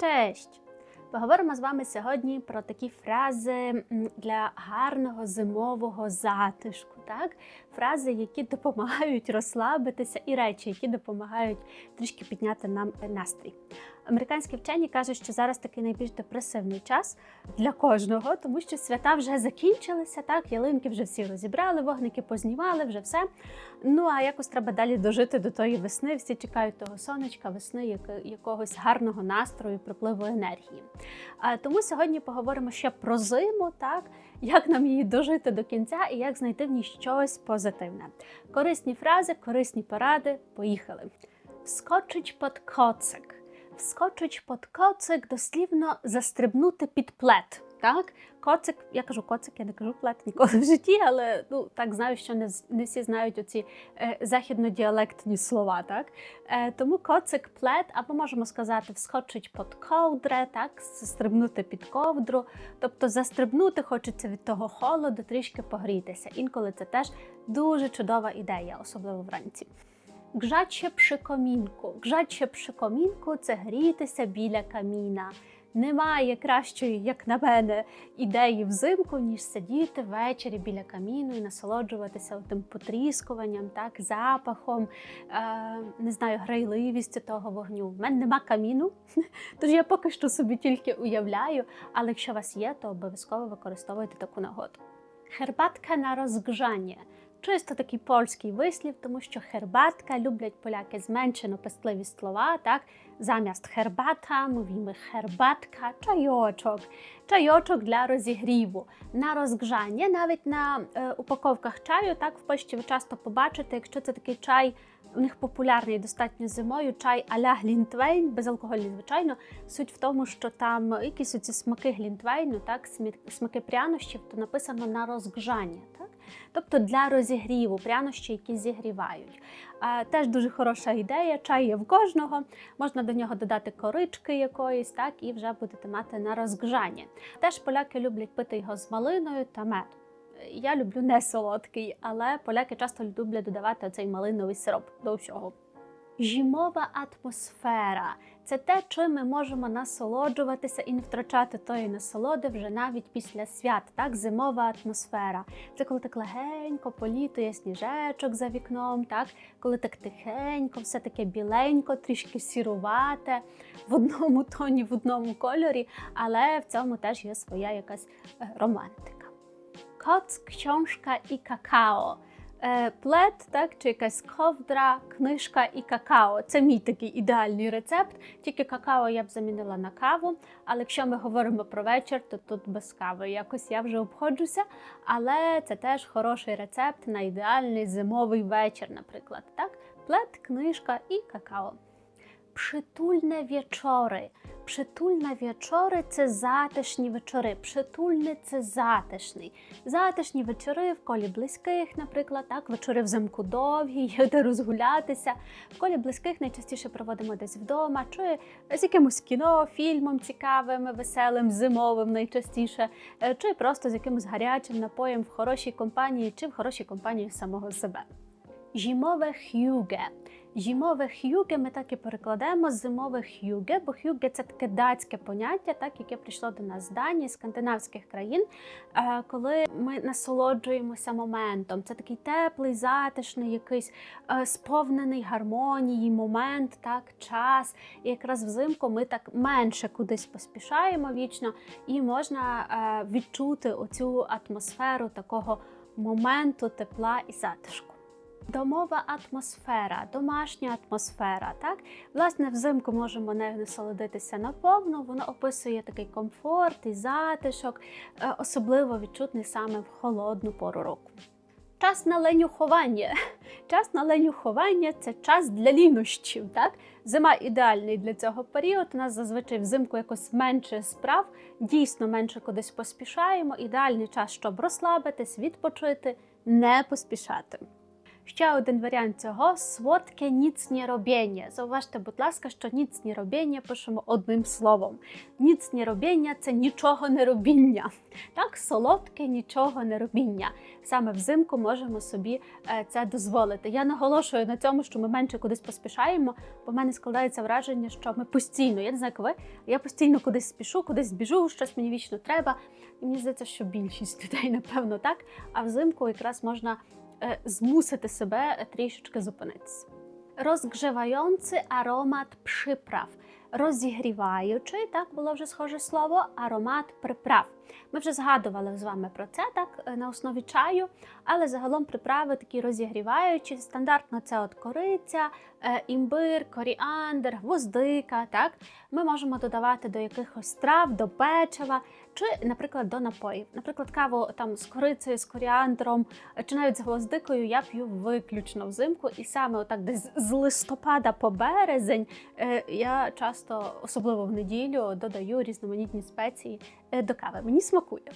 Cześć! Поговоримо з вами сьогодні про такі фрази для гарного зимового затишку. Так? Фрази, які допомагають розслабитися, і речі, які допомагають трішки підняти нам настрій. Американські вчені кажуть, що зараз такий найбільш депресивний час для кожного, тому що свята вже закінчилися, так, ялинки вже всі розібрали, вогники познімали, вже все. Ну а якось треба далі дожити до тої весни. Всі чекають того сонечка, весни, як- якогось гарного настрою, припливу енергії. Тому сьогодні поговоримо ще про зиму, так як нам її дожити до кінця і як знайти в ній щось позитивне. Корисні фрази, корисні поради. Поїхали. Вскочить під коцик. Вскочить під коцик, дослівно застрибнути під плед. Так, коцик, я кажу коцик, я не кажу плед ніколи в житті, але ну так знаю, що не, не всі знають оці е, західнодіалектні слова. Так е, тому коцик плед, або можемо сказати, вскочить під ковдре, так, стрибнути під ковдру. Тобто застрибнути хочеться від того холоду, трішки погрітися. Інколи це теж дуже чудова ідея, особливо вранці. Гжаче пrzy комінку. Гжаче przy комінку це грітися біля каміна. Немає кращої, як на мене, ідеї взимку, ніж сидіти ввечері біля каміну і насолоджуватися тим потріскуванням, так, запахом, е, не знаю, грайливістю того вогню. В мене нема каміну, тож я поки що собі тільки уявляю, але якщо у вас є, то обов'язково використовуйте таку нагоду. Herbatka na rozgrzanie. Чисто такий польський вислів, тому що хербатка люблять поляки зменшено пестливі слова. Так, замість хербата мовимо хербатка, чайочок, чайочок для розігріву. На розграння, навіть на е, упаковках чаю, так в Польщі ви часто побачите, якщо це такий чай. У них популярний достатньо зимою чай а-ля Глінтвейн, безалкогольний, звичайно. Суть в тому, що там якісь оці смаки глінтвейну, так, смаки прянощів, то написано на розграння. Тобто для розігріву, прянощі, які зігрівають. Теж дуже хороша ідея. Чай є в кожного. Можна до нього додати корички якоїсь, так, і вже будете мати на розграння. Теж поляки люблять пити його з малиною та медом. Я люблю не солодкий, але поляки часто люблять додавати цей малиновий сироп до всього. Зимова атмосфера це те, чим ми можемо насолоджуватися і не втрачати тої насолоди вже навіть після свят. Так, зимова атмосфера. Це коли так легенько політує сніжечок за вікном, так, коли так тихенько, все таке біленько, трішки сірувате, в одному тоні, в одному кольорі, але в цьому теж є своя якась е, романтика. Коц, książka і какао. Е, Плед, так, чи якась ковдра, книжка і какао. Це мій такий ідеальний рецепт. Тільки какао я б замінила на каву. Але якщо ми говоримо про вечір, то тут без кави. Якось я вже обходжуся. Але це теж хороший рецепт на ідеальний зимовий вечір, наприклад. Так? Плед, книжка і какао. Przytulne wieczory. Przytulne wieczory це затишні вечори. Przytulny – це затишний. Затишні вечори в колі близьких, наприклад, так, вечори взимку довгі, є де розгулятися. В колі близьких найчастіше проводимо десь вдома, чи з якимось кіно, фільмом цікавим, веселим, зимовим найчастіше, е, чи просто з якимось гарячим напоєм в хорошій компанії, чи в хорошій компанії самого себе. Зимове хюге. Зимове хюге ми так і перекладаємо з зимове хюге, бо хюге це таке датське поняття, так яке прийшло до нас з Данії, скандинавських країн, коли ми насолоджуємося моментом. Це такий теплий, затишний, якийсь е, сповнений гармонії, момент, так, час. І якраз взимку ми так менше кудись поспішаємо вічно, і можна е, відчути оцю атмосферу такого моменту тепла і затишку. Домова атмосфера, домашня атмосфера. Так, власне, взимку можемо нею насолодитися наповну. Воно описує такий комфорт і затишок, е, особливо відчутний саме в холодну пору року. Час на ленюхування. Час на ленюхування це час для лінощів. Так? Зима ідеальний для цього період. У нас зазвичай взимку якось менше справ, дійсно менше кудись поспішаємо. Ідеальний час, щоб розслабитись, відпочити, не поспішати. Ще один варіант цього солодке ніц не робіння. Зауважте, будь ласка, що ніц не робіння пишемо одним словом. Ніц не робіння це нічого не робіння. Так, солодке нічого не робіння. Саме взимку можемо собі е, це дозволити. Я наголошую на цьому, що ми менше кудись поспішаємо, бо в мене складається враження, що ми постійно, я не знаю, як ви, я постійно кудись спішу, кудись біжу, щось мені вічно треба. І мені здається, що більшість людей, напевно, так. А взимку якраз можна е, змусити себе трішечки зупинитися. Розгріваючий аромат приправ. Розігріваючий, так було вже схоже слово, аромат приправ. Ми вже згадували з вами про це так е, на основі чаю, але загалом приправи такі розігріваючі. Стандартно це от кориця, е, імбир, коріандр, гвоздика. Так ми можемо додавати до якихось трав, до печива чи, наприклад, до напоїв. Наприклад, каву там з корицею, з коріандром е, чи навіть з гвоздикою я п'ю виключно взимку, і саме отак десь з листопада по березень я часто, особливо в неділю, додаю різноманітні спеції до кави. Мені смакує.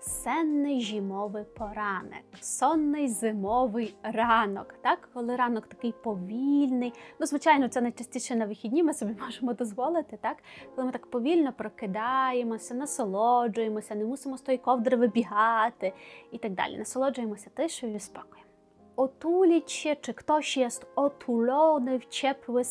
Сенний зимовий поранок, сонний зимовий ранок. Так, коли ранок такий повільний. Ну, звичайно, це найчастіше на вихідні. Ми собі можемо дозволити, так, коли ми так повільно прокидаємося, насолоджуємося, не мусимо з тої ковдри вибігати і так далі. Насолоджуємося тишею і спокоєм. Się, czy ktoś jest otulony w ciepły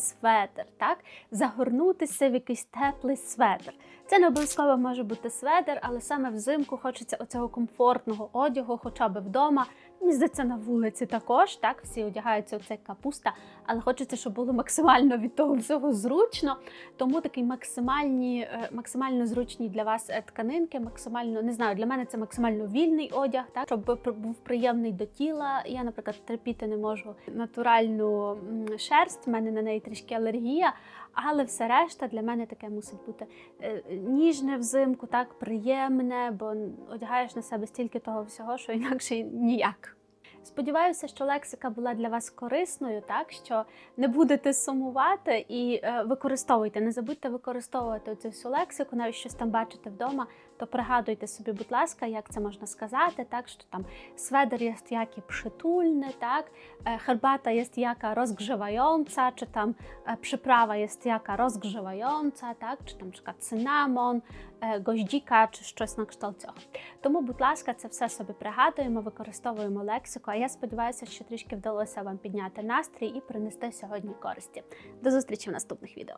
так? Загорнутися в якийсь теплий светр. Це не обов'язково може бути светр, але саме взимку хочеться оцього комфортного одягу, хоча б вдома. Мені здається, на вулиці також, так, всі одягаються оцей капуста, але хочеться, щоб було максимально від того всього зручно. Тому такий максимальні, е, максимально зручні для вас е, тканинки, максимально не знаю, для мене це максимально вільний одяг, так щоб був приємний до тіла. Я, наприклад, терпіти не можу натуральну шерсть, в мене на неї трішки алергія. Але все решта для мене таке мусить бути е, ніжне взимку, так приємне, бо одягаєш на себе стільки того всього, що інакше ніяк. Сподіваюся, що лексика була для вас корисною, так що не будете сумувати і е, використовуйте. Не забудьте використовувати цю всю лексику, навіть щось там бачите вдома, то пригадуйте собі, будь ласка, як це можна сказати, так що там сведер є як і przytulny, так, е, herbata jest jaka rozgrzewająca, czy tam e, przyprawa jest jaka rozgrzewająca, tak, czy там, наприклад, цинамон, е, goździka, чи щось на кшталт цього. Тому, будь ласка, це все собі пригадуємо, використовуємо лексику. А я сподіваюся, що трішки вдалося вам підняти настрій і принести сьогодні користі. До зустрічі в наступних відео.